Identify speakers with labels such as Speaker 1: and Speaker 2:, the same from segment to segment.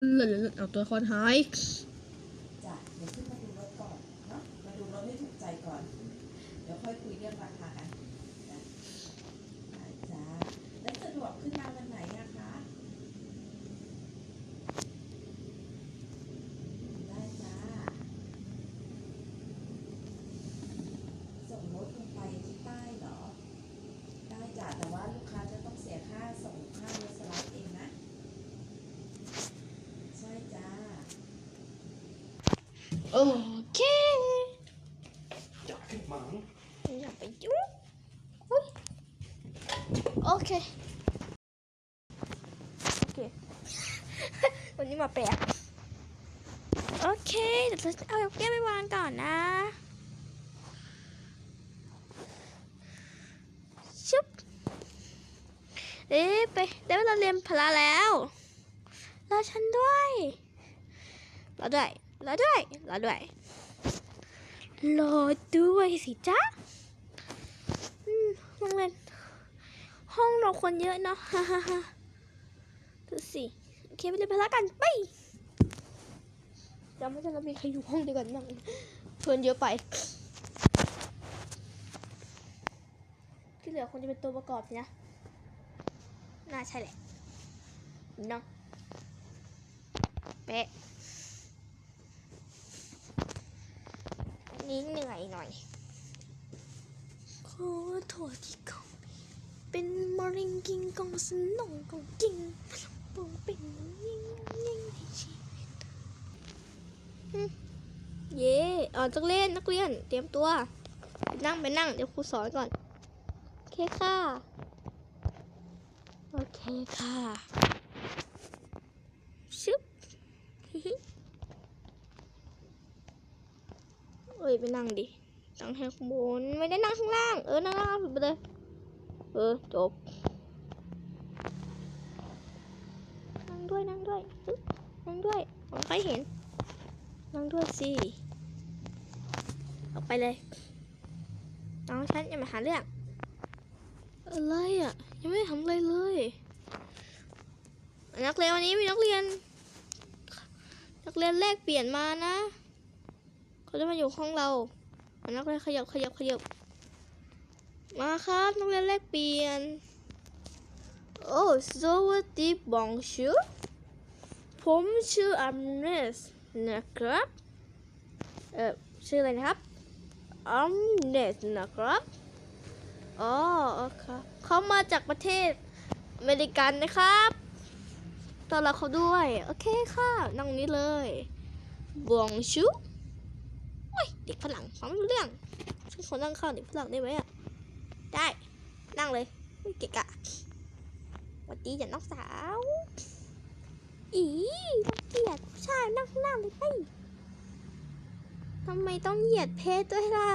Speaker 1: เลยเอาตัวละครหาย
Speaker 2: จ้ะเดี๋ยวขึ้นมาดูรถก่อนเนาะมาดูรถให้ถูกใจก่อน เดี๋ยวค่อยคุยเรื่องราคากันจ้ะได้จ้าแล้วสะดวกขึ้นมาวันไหนอะคะ ได้จ้า ส่งรถลงไปที่ใต้เหรอ ได้จ้ะแต่ว่าลูกค้าจะต้องเสียค่าส่งค่ารถสไลด์เองนะ ใช่จ้า
Speaker 1: โอเค
Speaker 3: จับขึ้นมัง
Speaker 1: อย่าไปยุ่งโอเคโอเค วันนี้มาแปลกโอเคเดี๋ยวเราจะเอาแก้วไปวางก่อนนะชุบเอ๊ะไปได้เวลาเรียนพละแล้วรอฉันด้วยรอด้วย รอด้วยรอด้วยรอด้วยสิจ๊ะอืมโรงเรียนห้องเราคนเยอะเนาะฮ่าฮ่าฮ่าดูสิโอเคไปเรียนพละกันไปจำไม่ได้เรามีใครอยู่ห้องเดียวกันบ้างเพื่อนเยอะไป ที่เหลือคงจะเป็นตัวประกอบสินะ น่าใช่แหละเนาะเป๊ะ นี้เหนื่อยหน่อยขอโทษที่เขาเป็นมะเร็งกินกองสนองของกินปองเป็นยิ่งยิ่งในชีวิตฮึเย่ออกจากเล่นนักเรียน เตรียมตัว นั่งไปนั่ง เดี๋ยวครูสอนก่อน โอเคค่ะ โอเคค่ะชึบ ฮิฮิ เอ้ยไปนั่งดิ นั่งข้างบน ไม่ได้นั่งข้างล่าง เออ นั่งล่างไปเลย เออ จบ นั่งด้วยนั่งด้วยนั่งด้วยผมใครเห็น นั่งด้วยสิ ออกไปเลย น้องฉันอย่ามาหาเรื่องอะไรอะ ยังไม่ทำอะไรเลย นักเรียนวันนี้มีนักเรียน นักเรียนแลกเปลี่ยนมานะ เขาจะมาอยู่ห้องเราเอานักเรียนขยับขยับขยับมาครับนักเรียนแลกเปลี่ยนโอ้สวัสดีบองชูผมชื่ออัมเนสนะครับเอ่อชื่ออะไรนะครับอัมเนสนะครับอ๋อครับเขามาจากประเทศอเมริกันนะครับต้อนรับเขาด้วย โอเคค่ะ นั่งนี้เลยบองชู โอ้ยเด็กฝรั่งฟังไม่รู้เรื่องฉันขอนั่งข้างเด็กฝรั่งได้ไหมอะ ได้ นั่งเลยไม่เกะกะสวัสดีจ้ะน้องสาว อีต้องเกลียดผู้ชายนั่งข้างหน้าเลยไปทำไมต้องเหยียดเพศด้วยล่ะ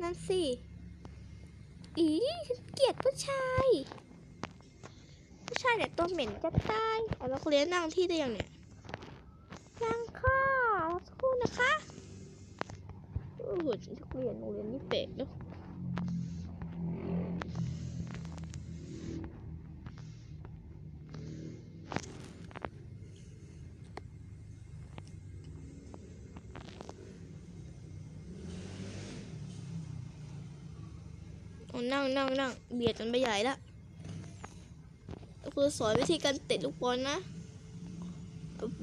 Speaker 1: นั่นสิ อีฉันเกลียดผู้ชาย ผู้ชายเนี่ยตัวเหม็นจะตายเอาเราเรียนนั่งที่ได้ยังเนี่ยนั่งค่ะรอสักครู่นะคะ โอ้โหฉันเรียนโรงเรียนนี่เป๊ะเนอะนั่งนั่งนั่งเบียดกันไปใหญ่ละครูสอนวิธีการเตะลูกบอลนะ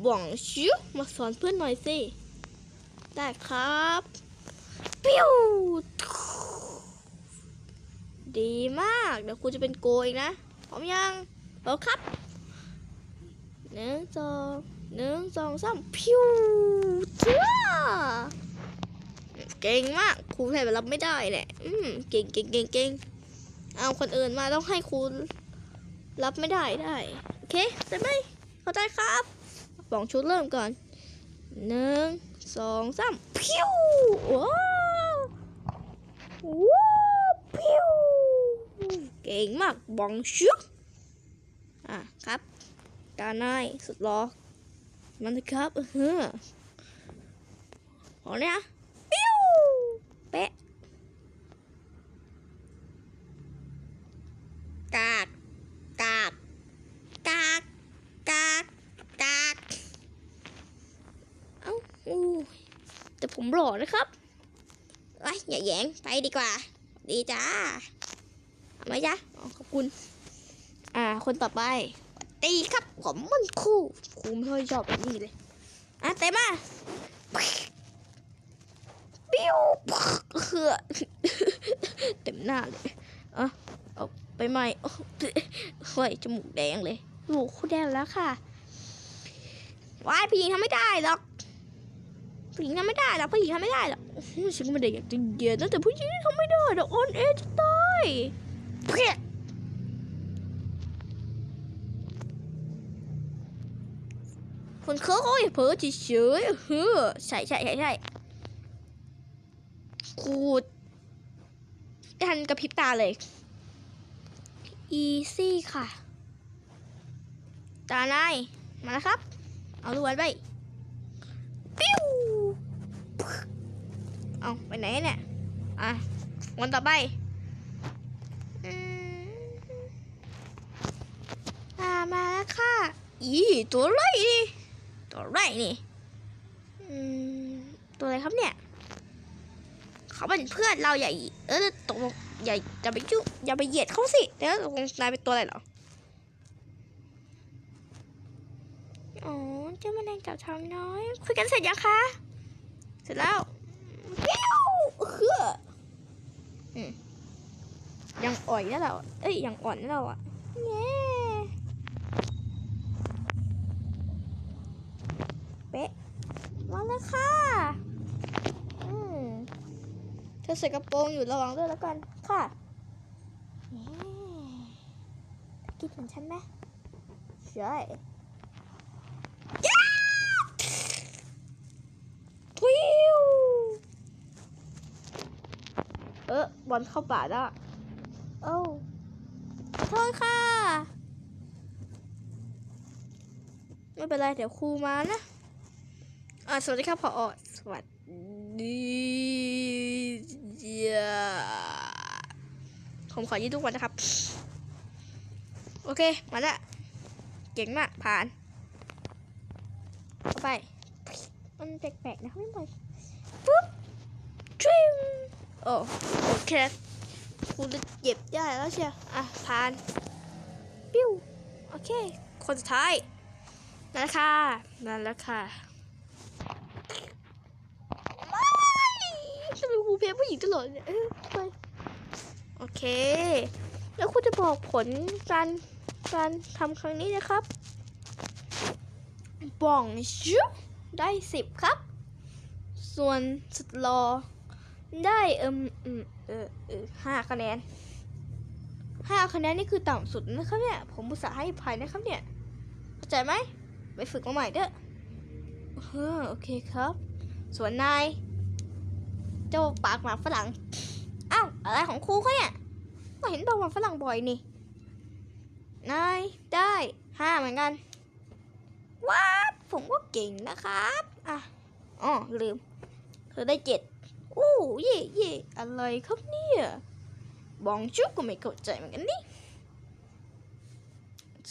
Speaker 1: หวังชิวมาสอนเพื่อนหน่อยสิ ได้ครับ ปิ้วดีมาก เดี๋ยวครูจะเป็นโกเองนะ พร้อมยังพร้อมครับหนึ่งสองหนึ่งสองสามพิวเจ้าเก่งมากครูแทบรับไม่ได้แหละอืมเก่งเก่งเก่งเก่งเอาคนอื่นมาต้องให้ครูรับไม่ได้ได้ โอเคได้ไหมเข้าใจครับสองชุดเริ่มก่อนหนึ่งสองสามพิวว้า ว้าวพิวเก่งมากบองชุกอะครับตาหน้าสุดหล่อมันครับเฮ้อของเนี่ยพิ้วเป๊ะกากกากกากกากกากเอ้าอู้แต่ผมหล่อนะครับ ยอย่าแยงไปดีกว่า ดีจ้าเอาไหมจ๊ะอ๋อขอบคุณ อ่า คนต่อไปตีครับผมมันครูครูไม่ค่อยชอบแบบนี้เลย อะเต็มมาปิ้วเฮือเต็มหน้าเลยอะเอาไปใหม่โอ้ยจมูกแดงเลยจมูคู่แดงแล้วค่ะวายผู้หญิงทำไม่ได้หรอกผู้หญิงทำไม่ได้หรอกผู้หญิงทำไม่ได้หรอก ฉันก็ไม่ได้อยากจะเหยียดนะแต่ผู้หญิงทำไม่ได้หรอกอ่อนแอจะตายเพี้ยคนเขาเขาอย่าเพ้อเฉยๆเฮ้อใช่ใช่ใช่ใช่ขูดทันกระพริบตาเลย อีซี่ค่ะ ตานายมาแล้วครับ เอาลูกบอลไป ปิ้ว เอาไปไหนเนี่ย อะวันต่อไปอ่ามาแล้วค่ะ อีตัวไรนี่ ตัวไรนี่อืมตัวอะไรครับเนี่ย เขาเป็นเพื่อนเราอย่เออตกลงอย่าอย่าไปยุ่งอย่าไปเหยียดเขาสิแล้วตกลงนายเป็นตัวอะไรหรอ อ๋อเจ้าแมลงจับทองน้อย คุยกันเสร็จยังคะ เสร็จแล้ว ยังอ่อยนะเรา เอ้ย ยังอ่อนนะเราอะเย้เป๊ะมาแล้วค่ะ อืมเธอใส่กระโปรงอยู่ระวังด้วยแล้วกันค่ะคิดเหมือนฉันไหมใช่ วิว เออบอลเข้าป่าแล้วโอ้าโทษค่ะ ไม่เป็นไร เดี๋ยวครูมานะอ่าสวัสดีครับพออสวัสดีจ้าผมขอยืดทุกวันนะครับ โอเค มาละ เก่งมาก ผ่านไป มันแปลกๆนะไม่ไปปุ๊บทริม โอ้โอเคคุณจะเก็บได้แล้วเชียวอะผ่าน ปิ้ว โอเค คนสุดท้ายนั่นแหละค่ะนั่นแหละค่ะไม่ทำไมครูเพลผู้หญิงตลอดเนี่ยไปโอเค แล้วคุณจะบอกผลการการทำครั้งนี้นะครับบ่องชุบได้สิบครับ ส่วนสุดรอ ได้เอิมเออเออห้าคะแนนห้าคะแนนนี่คือต่ำสุดนะครับเนี่ย ผมอุตส่าห์ให้ภัยนะครับเนี่ย เข้าใจไหม ไปฝึกมาใหม่เด้อเออโอเคครับ ส่วนนาย เจ้าปากหมาฝรั่ง อ้าว อะไรของครูเขาเนี่ยก็เห็นบอกหมาฝรั่งบ่อยนี่ นาย ได้ห้าเหมือนกัน ว้าผมก็เก่งนะครับ อะอ๋อลืม เธอได้เจ็ด โอ้เย่เย่อะไรครับเนี่ยบองชุกก็ไม่เข้าใจเหมือนกันนี่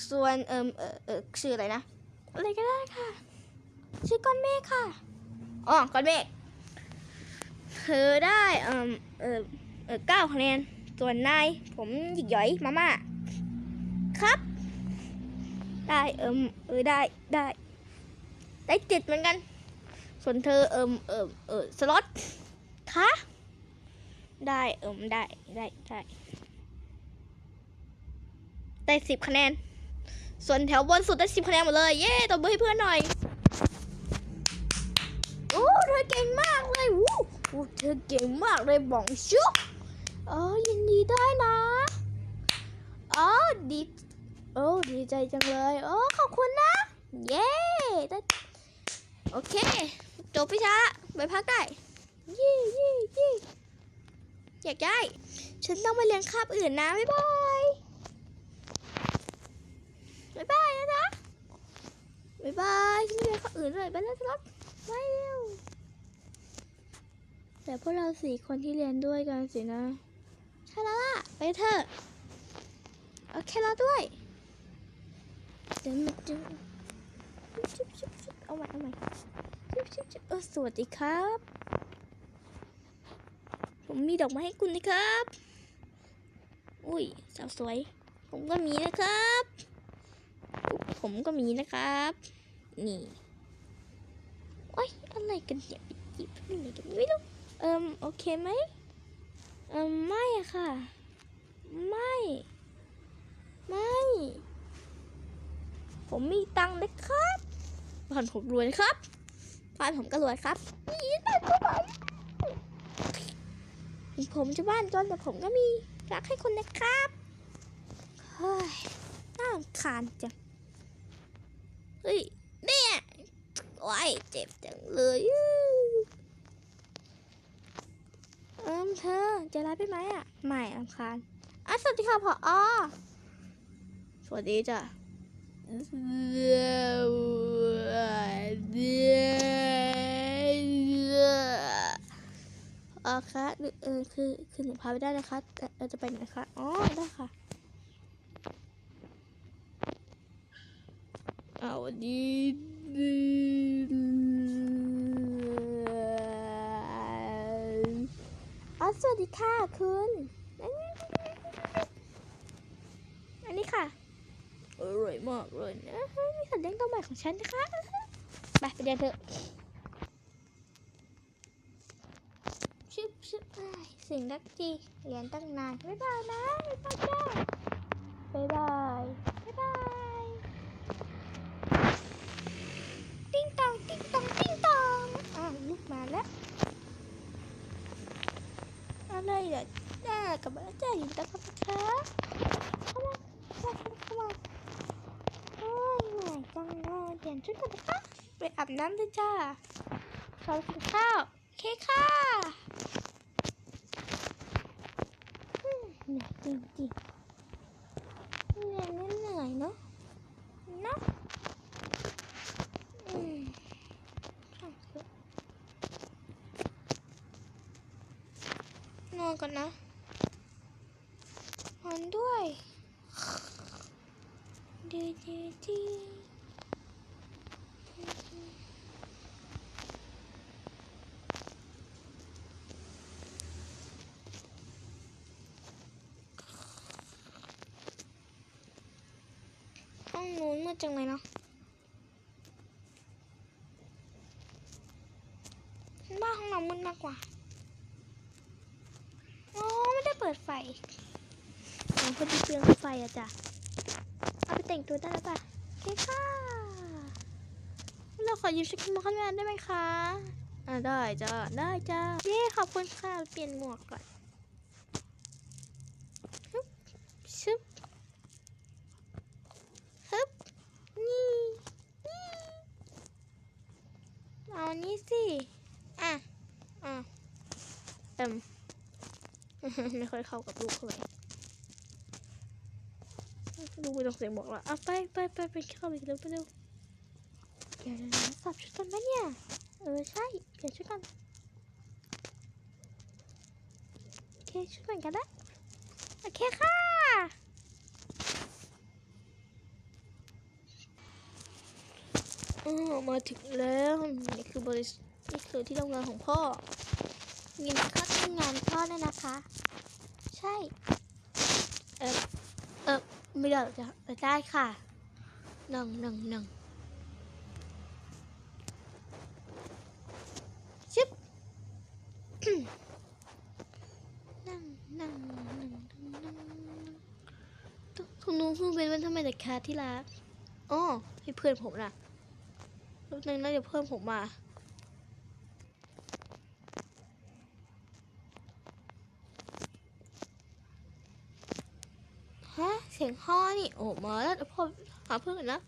Speaker 1: ส่วนเอิมเออเออชื่ออะไรนะ อะไรก็ได้ค่ะ ชื่อก้อนเมฆค่ะอ๋อก้อนเมฆเธอได้เอิมเออเออเก้าคะแนน ส่วนนายผมหยิกหย่อยมาม่าครับ ได้เอิมเออได้ได้ได้เจ็ดเหมือนกัน ส่วนเธอเอิมเอิมเออสล็อต คะ ได้เอิมได้ได้ได้ได้สิบคะแนน ส่วนแถวบนสุดได้สิบคะแนนหมดเลย เย้ตบมือให้เพื่อนหน่อย โอ้เธอเก่งมากเลยวู้วู้เธอเก่งมากเลยบองชุกเออยินดีด้วยนะอ๋อดีโอ้ดีใจจังเลยโอ้ขอบคุณนะ เย้โอเค จบพิชาไปพักได้ ย่เย่เย่อยากได้ ฉันต้องไปเรียนคาบอื่นนะ บ๊ายบาย บ๊ายบายนะนะบ๊ายบายฉันไปเรียนคาบอื่นเลยไปแล้วครับไปเร็ว แต่พวกเราสี่คนที่เรียนด้วยกันสินะ ใช่แล้วล่ะ ไปเถอะ โอเคแล้วด้วยเดี๋ยวมันจะชุบชุบชุบเอาใหม่เอาใหม่ชุบชุบชุบเออสวัสดีครับ ผมมีดอกไม้ให้คุณนะครับ อุ้ยสาวสวย ผมก็มีนะครับ ผมก็มีนะครับ นี่โอ้ยอะไรกันเนี่ยไปจีบอะไรกันไม่รู้เอิมโอเคไหมเอิมไม่ค่ะ ไม่ ไม่ ผมมีตังค์นะครับบ้านผมรวยนะครับบ้านผมก็รวยครับนี่ได้ก็ไป ผมจะบ้านจนแต่ผมก็มีรักให้คนนะครับเฮ้ยน่ารำคาญจังเฮ้ยเนี่ยโอ้ยเจ็บจังเลยเอิมเธอจะรับได้ไหมอะไม่รำคาญอะสวัสดีค่ะพออสวัสดีจ้ะเออคะเออคือคือหนูพาไปได้นะคะแต่เราจะไปไหนคะอ๋อได้ค่ะเอาดีอ๋อสวัสดีค่ะคุณอันนี้ค่ะอร่อยมากเลยนะนี่สัตว์เลี้ยงตัวใหม่ของฉันนะคะไปไปเรียนเถอะชึบชึบ สิ่งรักจีเรียนตั้งนาน บ๊ายบายนะ บ๊ายบายจ้าบ๊ายบาย บ๊ายบาย ติ้งตองติ้งตองติ้งตองอ้าวลูกมาแล้วอะไรเดี๋ยวจ้ากลับมาแล้วจ้าอยู่ตะกับนะคะเข้ามาเข้ามาเข้ามาโอ้ยเหนื่อยจังเลยเปลี่ยนชุดก่อนนะคะไปอาบน้ำเลยจ้าขอกินข้าวโอเคค่ะอืม เหนื่อยจริงเหนื่อยนเหนื่อยเนาะเนาะนอนก่อนนะนอนด้วยดีดีดีห้องนู้นมื ดจังเลยเนาะฉันว่าห้องเรามืดมากกว่าอ๋อไม่ได้เปิดไฟอ๋อพอดีเปลืองไฟอะจ้ะ เอาไปแต่งตัวได้แล้วป่ะเคค่ะเราขอยืมชุดคุมข้างหน้าได้ไหมคะ อ่าได้จ้าได้จ้าเย้ขอบคุณค่ะ เปลี่ยนหมวกก่อนฮึบชึบฮึบนี่ นี่ เอาอันนี้สิ อะ อะเต็ม ไม่ค่อยเข้ากับลูกเท่าไหร่ดูไปตรงเสียงบอกล้วเอาไปไปไปไปเข้าไปเร็วไปเร็วเดี๋ยวเดี๋ยวเดี๋ยวสับชุดกันไหมเนี่ย เออใช่เปลี่ยนชุดกันโอเคชุดกันกันนะโอเคค่ะอ๋อมาถึงแล้ว นี่คือบริษัทนี่คือที่ทำงานของพ่อ เงินค่าทำงานพ่อเนี่ยนะคะ ใช่ เออเออไม่ได้หรอกจ้ะได้ค่ะหนึ่งหนึ่งหนึ่งชิบนั่งนั่งนั่งนั่งนั่งตุ๊กทุกนู้นเพิ่งเป็นวันทำไมแต่แคทที่รักอ๋อให้เพื่อนผมน่ะรูปนึงน่าจะเพิ่มผมมา ฮะ เสียงฮ่อนี่ โอ้มาแล้วพอหาเพื่อนนะ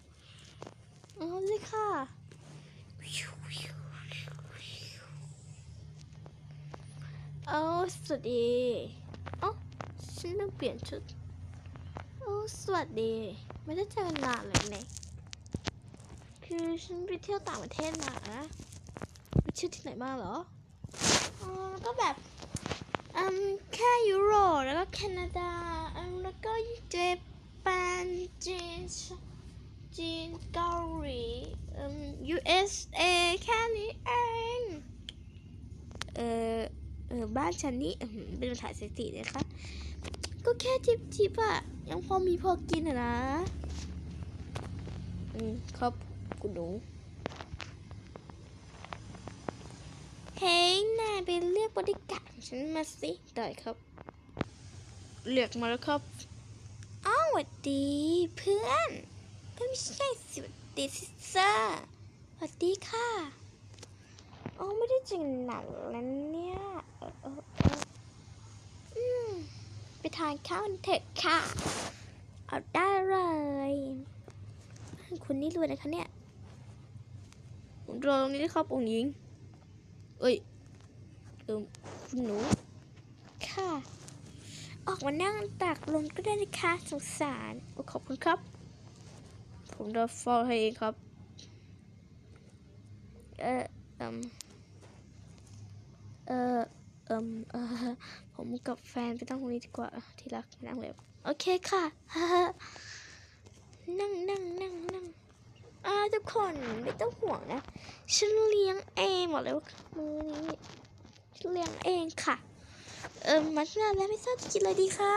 Speaker 1: เอาเลยค่ะเอาสวัสดีเอ้าฉันต้องเปลี่ยนชุดโอ้สวัสดี ไม่ได้เจอกันนานเลยเนี่ยคือฉันไปเที่ยวต่างประเทศมานะไปเที่ยวที่ไหนมาเหรออ๋อก็แบบอืมแค่ยุโรปแล้วก็แคนาดา แล้วก็เจแปนจีนจีนเกาหลีอืม USA แค่นี้เอง เออเออบ้านฉันนี่อื้อหือเป็นปัญหาสถิตินะคะ ก็แค่จิบจิบอะยังพอมีพอกินอะนะ อืมครับคุณหนูเฮ้ยนายไปเรียกบริการฉันมาสิได้ครับ เรียกมาแล้วครับ อ้าวสวัสดีเพื่อนเอ้ยไม่ใช่สวัสดีซิสเตอร์สวัสดีค่ะอ๋อไม่ได้จริงหนังแล้วเนี่ยเออเออเอออืมไปทานข้าวกันเถอะค่ะ เอาได้เลย คุณนี่รวยนะคะเนี่ยรอตรงนี้นะครับองค์หญิง เอ้ยเออคุณหนู ค่ะ ออกมานั่งตากลมก็ได้นะคะสงสารขอบคุณครับ ผมจะฟอลให้เองครับ เออเอืมเออเอืมเออผมกับแฟนไปตั้งตรงนี้ดีกว่าที่รักนั่งเลยโอเคค่ะ นั่งนั่งนั่งนั่งอ่าทุกคนไม่ต้องห่วงนะ ฉันเลี้ยงเองหมดเลยมือนี้ฉันเลี้ยงเองค่ะ เออมาที่ร้านแล้วไม่ทราบจะกินอะไรดีคะ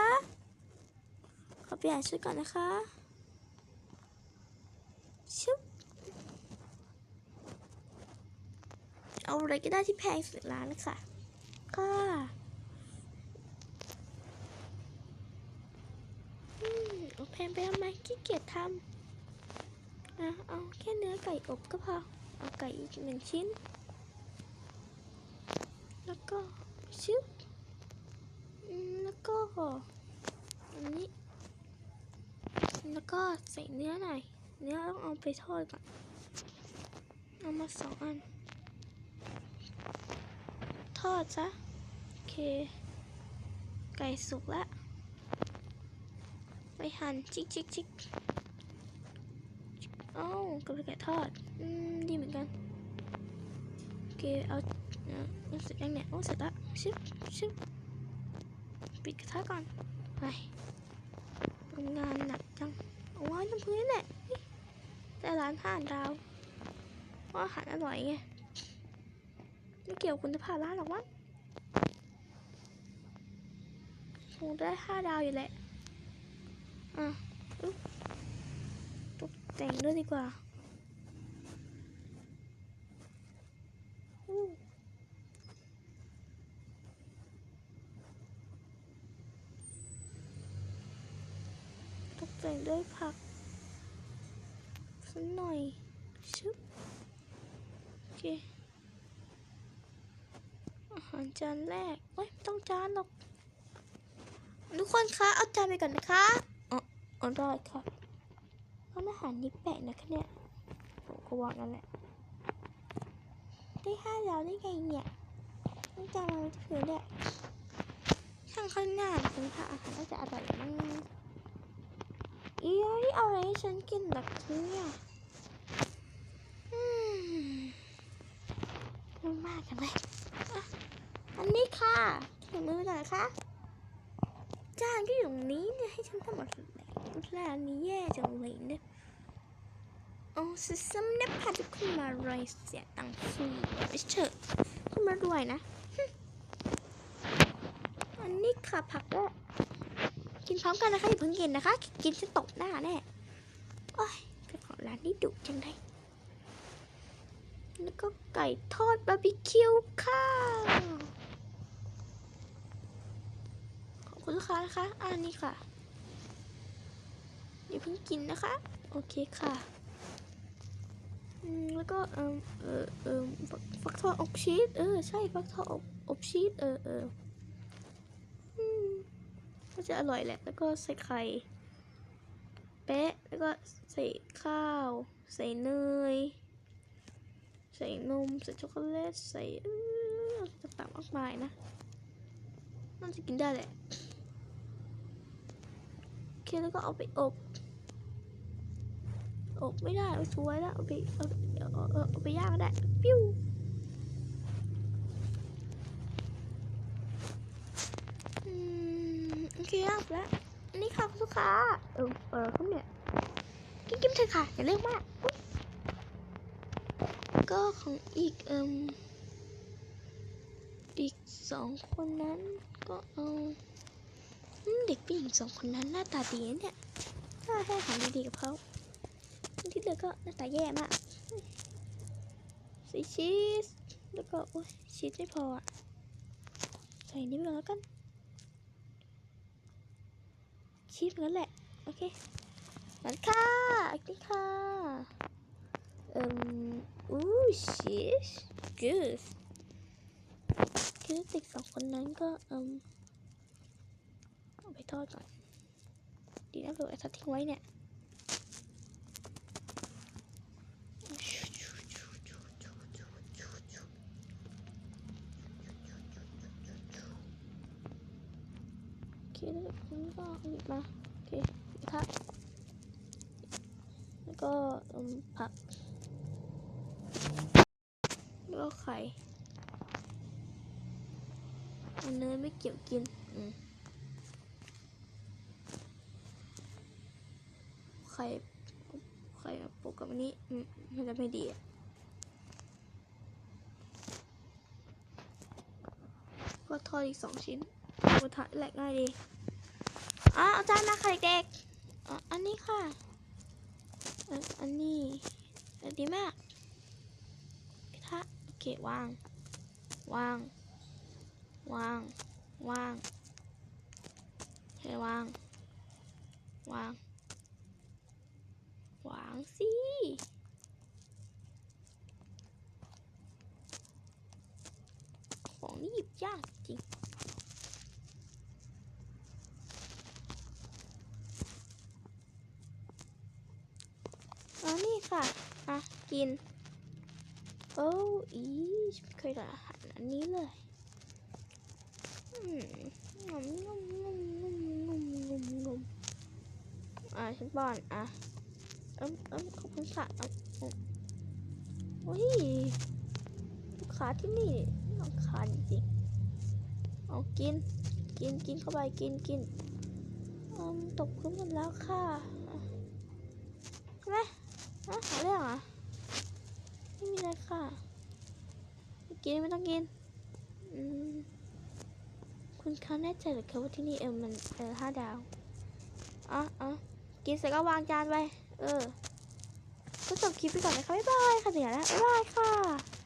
Speaker 1: ขอเปลี่ยนชุดก่อนนะคะชุบเอาอะไรก็ได้ที่แพงสุดร้านเลยค่ะ ค่ะอืมเอาแพงไปทำไมขี้เกียจทำอะเอาแค่เนื้อไก่อบก็พอ เอาไก่อีกหนึ่งชิ้น แล้วก็ชึบ แล้วก็อันนี้ แล้วก็ใส่เนื้อหน่อย เนื้อต้องเอาไปทอดก่อน เอามาสองอัน ทอดซะ โอเค ไก่สุกแล้ว ไปหั่นจิกจิกจิกเอ้าวก็เป็นไก่ทอด อืม ดีเหมือนกัน โอเค เอาเอาเสร็จยังเนี่ย โอ้ เสร็จละชึบชึบ ปิดกระทะก่อน ไปทำงานหนักจังเอาไว้ตรงพื้นแหละเฮ้ยแต่ร้านอาหารดาวเพราะอาหารอร่อยไง ไม่เกี่ยวกับคุณภาพร้านหรอกมั้งคงได้ห้าดาวอยู่แหละ อะตกแต่งด้วยดีกว่าอู้ ตกแต่งด้วยผักสักหน่อยชึบโอเคอาหารจานแรกเฮ้ยไม่ต้องจานหรอกทุกคนคะเอาจานไปก่อนนะคะอ๋ออ๋อได้ค่ะร้านอาหารนี้แปลกนะคะเนี่ยผมก็ว่างั้นแหละได้ห้าดาวได้ไงเนี่ยต้องจานมาไว้ที่พื้นด้วยช่างข้างหน้าคุณค่ะอาหารน่าจะอร่อยมาก อีเอ้ยเอาอะไรให้ฉันกินแบบนี้อะอืมไม่มากกันเลยอันนี้ค่ะเขียนมือหน่อยค่ะจานก็อยู่ตรงนี้เนี่ยให้ฉันทำหมดเลยร้านนี้แย่จังเลยเนี่ยโอ้ซิซัมเนี่ยพาทุกคนมารวยเสียตังค์ฟรีไปเถอะคุณมารวยนะ อันนี้ค่ะผักด้วย กินพร้อมกันนะคะอย่าเพิ่งกินนะคะ กินจะตกหน้าแน่โอ้ยเจ้าของร้านนี่ดุจังเลยแล้วก็ไก่ทอดบาร์บีคิวค่ะขอบคุณลูกค้านะคะอันนี้ค่ะอย่าเพิ่งกินนะคะ โอเคค่ะแล้วก็เออเออเออฟักทองอบชีสเออใช่ฟักทองอบอบชีสเออเออ ก็จะอร่อยแหละ แล้วก็ใส่ไข่แปะแล้วก็ใส่ข้าว ใส่เนย ใส่นม ใส่ช็อกโกแลต ใส่ต่างๆมากมายนะน่าจะกินได้แหละโอเคแล้วก็เอาไปอบอบไม่ได้เอาช่วยแล้วเอาไปเอาเอาเอาเอาเอาไปย่างก็ได้ปิ้ว อืมโอ เคย่างแล้วอันนี้ค่ะคุณลูกค้าเออเออครับเนี่ยกินกินเถอค่ะอย่าเรื่องมากก็ของอีกเอิมอีกสองคนนั้นก็เอาเด็กผู้หญิงสองคนนั้นหน้าตาดีเนี่ยถ้าให้อาหารดีๆกับเขาที่เหลือก็หน้าตาแย่มากใส่ชีสแล้วก็โอ้ยชีสไม่พออะใส่นี่ไปก่อแล้วกัน ชีพงั้นแหละ โอเคงั้นค่ะกินค่ะเอ่มอู้ชิสกูสคือเด็กสองคนนั้นก็เอ่มเอาไปทอดก่อน ดีนะเผื่อไอ้ทัดทิ้งไว้เนี่ย โอเคแล้วคุณก็หยิบ มาโอเคกระทะแล้วก็ผักแล้วก็ไข่อันเนยไม่เกี่ยวกินอืไข่ไข่ปะกับอันนี้มมันจะไม่ดีอะก็ทอดอีกสองชิ้นกระทะแหลกง่ายดี อะเอาจานมาไข่เด็กอ,อันนี้ค่ะอันอันนี้ดีมากกระทะโอเควางวางวางวางให้วางวางวางสิของนี่หยิบยากจริง อ๋อนี่ ค่ะ อะ กิน โอ้อีฉันไม่เคยทานอาหารอันนี้เลยอืมงมงมงมงมงมงมงมอะฉันป้อน อะเอิมเอิมขอบคุณค่ะเอิมเอิมโอ้ยลูกค้าที่นี่น่ารำคาญจริงเอากิน กิน กินเข้าไป กิน กินอืมตกพื้นหมดแล้วค่ะ อะหาเรื่องเหรอะไม่มีอะไรค่ะไม่กินไม่ต้องกินอืมคุณเขาแน่ใจหรือคะว่าที่นี่เออมันเออห้าดาวอะอะกินเสร็จก็วางจานไปเออก็จบคลิปไปก่อนนะคะบ๊ายบายค่ะเดี๋ยแล้วบ๊ายบายค่ะ